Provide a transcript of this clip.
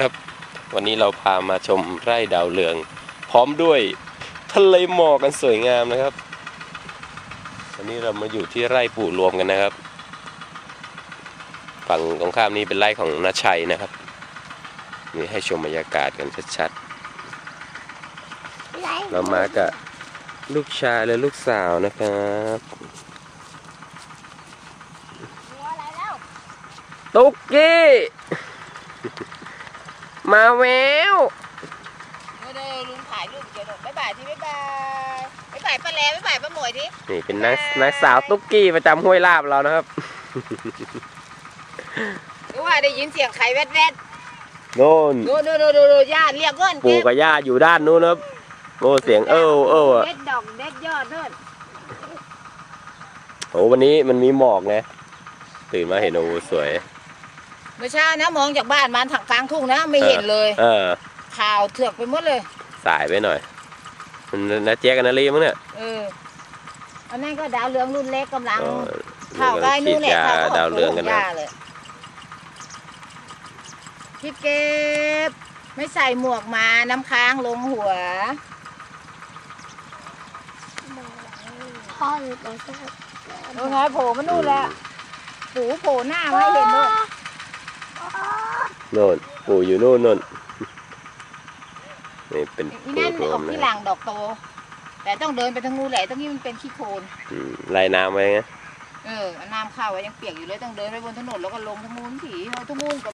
ครับ วันนี้เราพามาชมไร่ดาวเรือง พร้อมด้วยทะเลหมอกกันสวยงามนะครับ วันนี้เรามาอยู่ที่ไร่ปู่รวมกันนะครับ ฝั่งตรงข้ามนี้เป็นไร่ของนาชัยนะครับ นี่ให้ชมบรรยากาศกันชัดๆ เรามากับลูกชายและลูกสาวนะครับตุ๊กกี้ มาแววเดี๋ยวลุงถ่ายรูปเดี๋ยวหนูบ๊ายบายที่บ๊ายบายบ๊ายบายป้าแลบ๊ายบายป้าหมวยทีนี่เป็นนางนางสาวตุ๊กกี้ประจำห้วยลาบเรานะครับหรือว่าได้ยินเสียงไข่แวดแวดโน่นดูดูดูดูดูญาติเรียกเกินปู่กับย่าอยู่ด้านนู้นนะครับโอ้เสียงเอ้วเอ้วอะเด็ดดอกเด็ดยอดเนินโอ้วันนี้มันมีหมอกไงตื่นมาเห็นโอ้สวย เมื่อเช้านะมองจากบ้านมาทางกลางทุ่งนะไม่เห็นเลยเออข่าวเถือกไปหมดเลย สายไปหน่อยมันนาแจ๊กกับนาลีมั้งเนี่ยเอออันนั้นก็ดาวเรืองรุ่นเล็กกำลังก็ข่าวใกล้ฉีนู่ดนแหละยาข่าวดาวเรืองกันนะย่าเลยพี่เก็บไม่ใส่หมวกมาน้ำค้างลงหัวพ่ออยู่ตรงนี้เออไงโผล่มานู่นแหละปูโผล่หน้ามาให้เห็นด้วย โน่นปู่อยู่นู่นนู่นนี่เป็นอีปู่นั่นรวออมกนะที่หลังดอกโต แต่ต้องเดินไปทางนู้นแหละตรงนี้มันเป็นขี้โคลนอืมไล่น้ำไว้ไง เออเอาน้ำเข้าไว้ยังเปียกอยู่เลยต้องเดินไปบนถนนแล้วก็ลงทางนู้นถีเอาทางนู้นก็